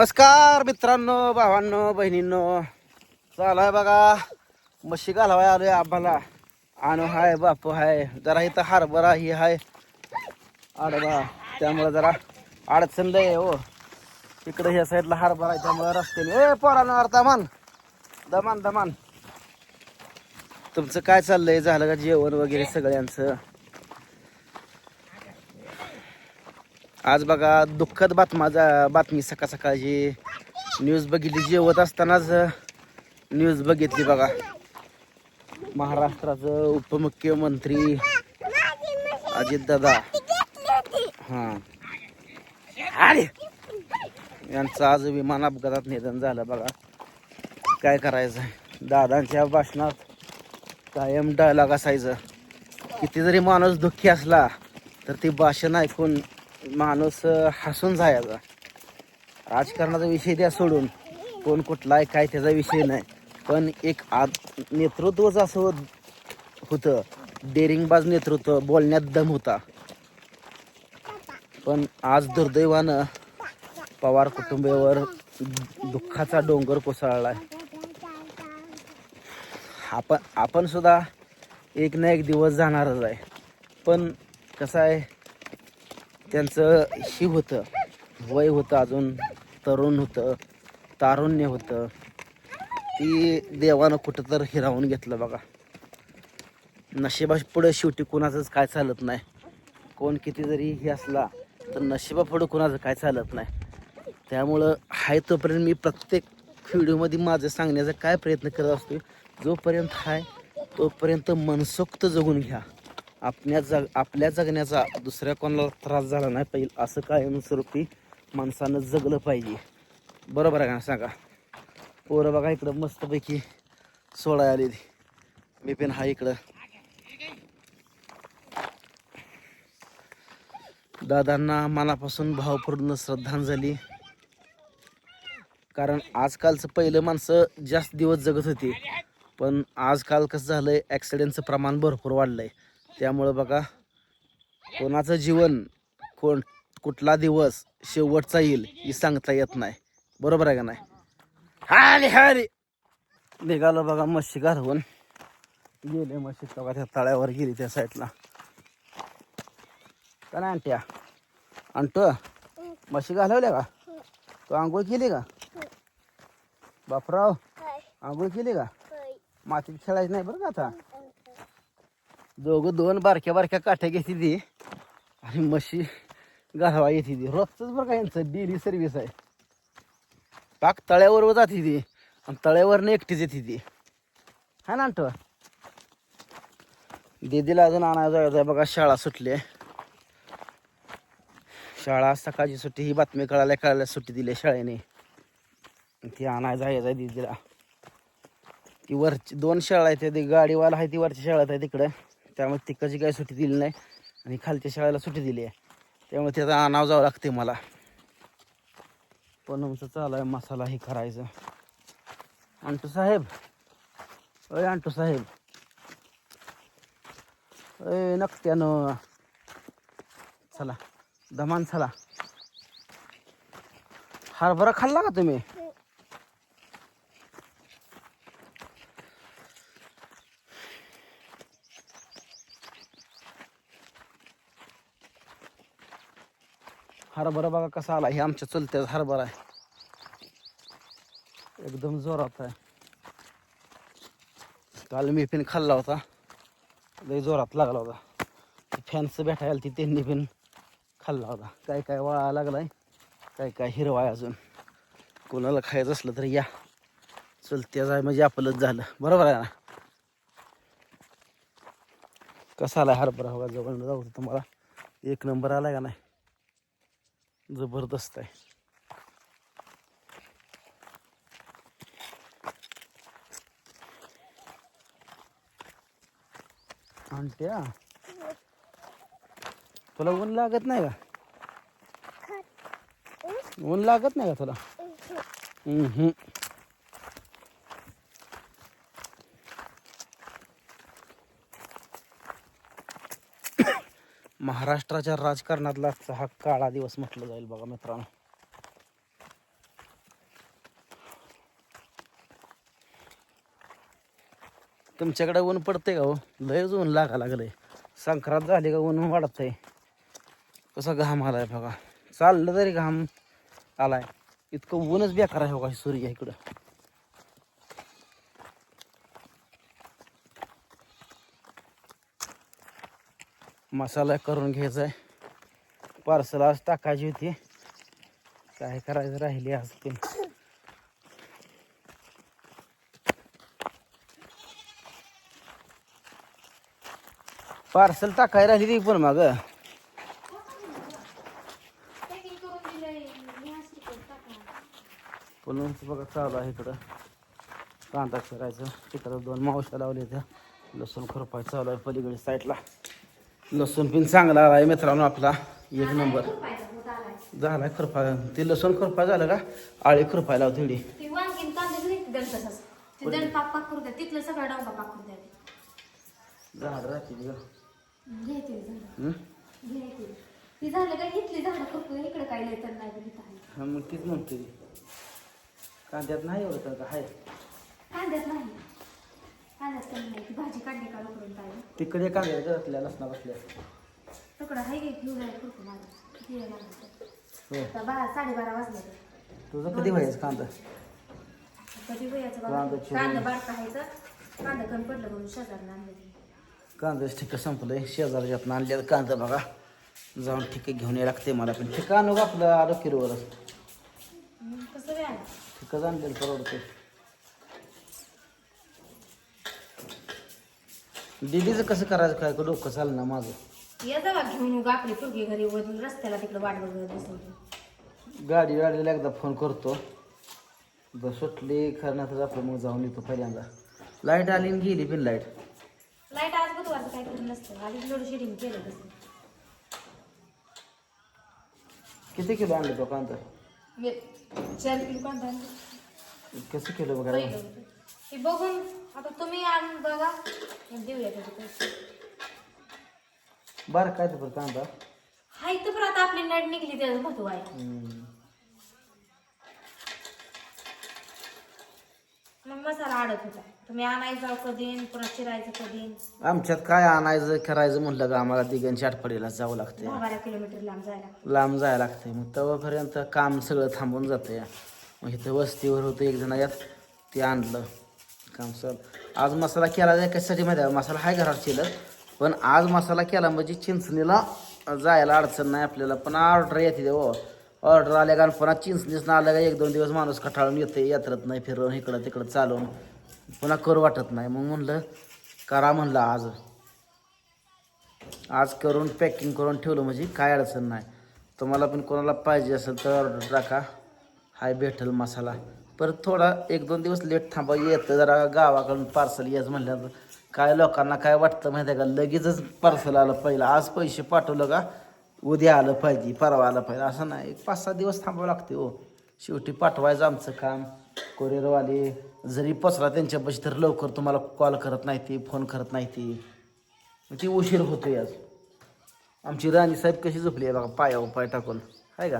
नमस्कार मित्रांनो भावांनो बहिणींनो. चालाय बघा. म्हशी घालावाय आलोय आम्हाला. आणू हाय बापू हाय. जरा इथं हरभरा ही हाय. आडबा त्यामुळे जरा अडचण लय हो. इकडे ह्या साईडला हरभरा आहे त्यामुळे रस्त्याने ए पोरानं दमान दमान दमान. तुमचं काय चाललंय? झालं का जेवण वगैरे सगळ्यांचं? आज बघा दुःखद बातमा जा- बातमी सकाळ सकाळची न्यूज बघितली. जेवत असतानाच न्यूज बघितली बघा. महाराष्ट्राचं उपमुख्यमंत्री अजितदादा हा. अरे! यांचं आज विमान अपघातात निधन झालं बघा. काय करायचं? दादांच्या भाषणात कायम डायलॉग असायचं. किती जरी माणूस दुःखी असला तर ते भाषण ऐकून माणूस हसून जायचा. राजकारणाचा विषय द्या सोडून. कोण कुठला आहे काय त्याचा विषय नाही. पण एक आद नेतृत्वच असं होतं. डेरिंगबाज नेतृत्व बोलण्यात दम होता. पण आज दुर्दैवानं पवार कुटुंबियावर दुःखाचा डोंगर कोसळलाय. आपण आपण सुद्धा एक ना एक दिवस जाणारच आहे. पण कसं आहे त्यांचं ही होतं वय होतं अजून तरुण होतं तारुण्य होतं. ती देवानं कुठं तर हिरावून घेतलं बघा. नशिबा पुढं शेवटी कुणाचंच काय चालत नाही. कोण किती जरी हे असला तर नशिबा पुढं कुणाचं काय चालत नाही. त्यामुळं हाय तोपर्यंत मी प्रत्येक व्हिडिओमध्ये माझं सांगण्याचा काय प्रयत्न करत असतो जोपर्यंत हाय तोपर्यंत मनसोक्त जगून घ्या. आपल्या जग आपल्या जगण्याचा दुसऱ्या कोणाला त्रास झाला नाही पाहिजे असं कायमस्वरूपी माणसानं जगलं पाहिजे. बरोबर आहे का सांगा? पोरं बघा इकडं मस्तपैकी सोळा आली मी पण हा इकडं. दादांना मनापासून भावपूर्ण श्रद्धांजली. कारण आजकालचं पहिलं माणसं जास्त दिवस जगत होती. पण आजकाल कसं झालंय ॲक्सिडेंटचं प्रमाण भरपूर वाढलंय. त्यामुळं बघा कोणाचं जीवन कोण कुठला दिवस शेवटचा येईल ही सांगता येत नाही. बरोबर आहे का नाही? हारे हारे निघालो बघा मच्छी घालवून. गेले मच्छी बघा त्या तळ्यावर गेली त्या साईडला. का नाही आणत्या आणतो मशी घालवल्या का? तू आंघोळ केली का? बापराव आंघोळ केली का? मातीत खेळायचं नाही बरं का आता? दोघं दोन बारक्या बारक्या काठ्या घेते ती. आणि म्हशी घालवा येते ती. रोजच बरं का यांचं डेली सर्व्हिस आहे. पाक तळ्यावर जाते ती. आणि तळ्यावरनं एकटीच येते ती. हा ना आणतो दीदीला अजून आणायचं जायचं आहे बघा शाळा सुटली शाळा सकाळची सुट्टी ही बातमी कळाल्या कळाल्या सुट्टी दिली आहे शाळेने. ती आणायला जायचं आहे दीदीला. ती वरची दोन शाळा आहेत ती गाडीवाला आहे ती वरची शाळा आहे तिकडं. त्यामुळे तिकडची काही सुट्टी दिली नाही. आणि खालच्या शाळेला सुट्टी दिली आहे. त्यामुळे त्याचा आणावं जावं लागते मला. पण आमचं चालू आहे मसाला हे करायचं. अंटू साहेब. अय अंटू साहेब. अय नक्त्यानं चला दमान चला. हरभरा खाल्ला का तुम्ही? हरभरा बघा कसा आला. हे आमच्या चुलत्याच हरभरा आहे. एकदम जोरात आहे. काल मी पण खाल्ला होता. लय जोरात लागला होता. फॅन्स भेटायला ती त्यांनी पण खाल्ला होता. काय काय वाळा लागलाय काय काय हिरवा आहे अजून. कोणाला खायचं असलं तर या. चुलत्याच आहे म्हणजे आपलंच झालं. बरोबर आहे ना? कसा आलाय हरभरा? हवा जवळ जाऊ तुम्हाला. एक नंबर आला का नाही? जबरदस्त आहे. आणत्या तुला ऊन लागत नाही का? ऊन लागत नाही का तुला? महाराष्ट्राच्या राजकारणातला आजचा हा काळा दिवस म्हटलं जाईल बघा मित्रांनो. तुमच्याकडे ऊन पडते का हो? लयच ऊन लागा लागलंय. संक्रांत झाली का ऊन वाढतंय? कसा घाम आलाय बघा. चाललं तरी घाम आलाय. इतकं ऊनच बेकार आहे बघा सूर्य इकडं. मसाला करून घ्यायचा आहे. पार्सल आज टाकायची होती. काय करायचं राहिली आज ते. पार्सल टाकाय राहिली ती पण मग. पण बघा चालू आहे इकडं. कांदा करायचं तिकडं दोन मावश्या लावल्या त्या. लसूण खरपाय चालू आहे पलीकडे साईडला लसूण पिन चांगला आला आहे मित्रांनो आपला. एक नंबर. झालाय खुरपा. ते लसूण खुरपा झालं का? आळी खुरपाय लाव थोडी. झाड राहते झालं का मग तीच म्हणते. कांद्यात नाही एवढं तर आहे कांद्यात नाही. कांद्यात कमी नाही ती भाजी काढली का तिकडे कांद्यात घरातल्या लसणा बसल्या. तुकडा हाय घे घेऊन आहे फक्त माझा. किती वेळ लागला हो. बारा साडेबारा वाजले. तुझं कधी व्हायचं कांदा? कधी वयाचं कांदा बाबा चिरून. कांदा बारका खायचं कांदा कमी पडलं म्हणून शेजारला आणलं ते. कांद्याच ठिकं संपलंय. शेजारच्यातनं आणलेलं कांदा बघा. जाऊन ठिकं घेऊन यायला लागते मला पण. ठिकं आणू का आपलं हम्म, कसं वेळ ठिकंच आणलेलं परवडते दिदीचं कसं करायचं काय? का डोकं चाललं ना माझं. ये जावा घेऊन येऊ आपली पोरगी घरी वरून रस्त्याला तिकडे वाट बघत बसवली गाडी गाडीला एकदा फोन करतो. बस सुटली खरं आपलं मग जाऊन येतो पहिल्यांदा. लाइट आली आणि गेली पण लाइट लाइट आज बुधवारचं काय करून नसतं. आधी लोड शेडिंग केलं कसं किती किलो आणलं तो कांदा? मी चार किलो कांदा आणला. कसं किलो बघा पहिलं. ते बघून आता तुम्ही आणून बघा. देऊया त्याचे पैसे. बरं काय तर कांदा हाय तर पण आता आपली नाईट निघली त्याचं महत्त्व आहे हम्म. मग मसाला आडत होता. तुम्ही आणायचा कधी पुन्हा चिरायचं कधी आमच्यात काय आणायचं करायचं म्हणलं का आम्हाला दिगंच्या आठवडीला जावं लागते दहा बारा किलोमीटर लांब जायला. लांब जायला लागते मग तेव्हापर्यंत काम सगळं थांबून जातं मग इथं वस्तीवर होतं एक जण यात ते आणलं. काम सर. आज मसाला केला जाय कशासाठी माहिती आहे? मसाला हाय घरात शिल्लक पण आज मसाला केला म्हणजे चिंचणीला जायला अडचण नाही आपल्याला पण ऑर्डर येते हो. ऑर्डर आल्या कारण पुन्हा चिंचणीच आलं का एक दोन दिवस माणूस कठाळून येते यात्रत नाही फिरवून इकडं तिकडं चालवून पुन्हा करू वाटत नाही. मग म्हणलं करा म्हणलं आज. आज करून पॅकिंग करून ठेवलं म्हणजे काय अडचण नाही. तुम्हाला पण कोणाला पाहिजे असेल तर ऑर्डर टाका. हाय भेटेल मसाला. परत थोडा एक दोन दिवस लेट थांबा येतं जरा गावाकडून पार्सल यायचं म्हणल्यावर. काय लोकांना काय वाटतं माहिती आहे का? लगेचच पार्सल आलं पहिलं. आज पैसे पाठवलं का? उद्या आलं पाहिजे परवा आलं पाहिजे. असं नाही. एक पाच सहा दिवस थांबावं लागते हो. शेवटी पाठवायचं आमचं काम. कोरिअरवाले जरी पसरा त्यांच्यापाशी तर लवकर तुम्हाला कॉल करत नाही ती फोन करत नाही ती. मग ती उशीर होतोय आज. आमची राणी साहेब कशी झोपली आहे बघा पायावर पाय टाकून. आहे का?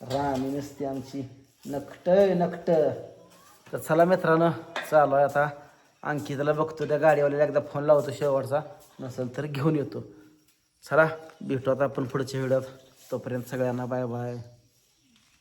राणी नसते आमची. नकट नकट. तर चला मित्रांनो चालू आहे आता अंकिताला बघतो त्या गाडीवाल्याला एकदा फोन लावतो शेवटचा. नसेल तर घेऊन येतो. चला भेटू आता आपण पुढच्या व्हिडिओत. तोपर्यंत सगळ्यांना बाय बाय.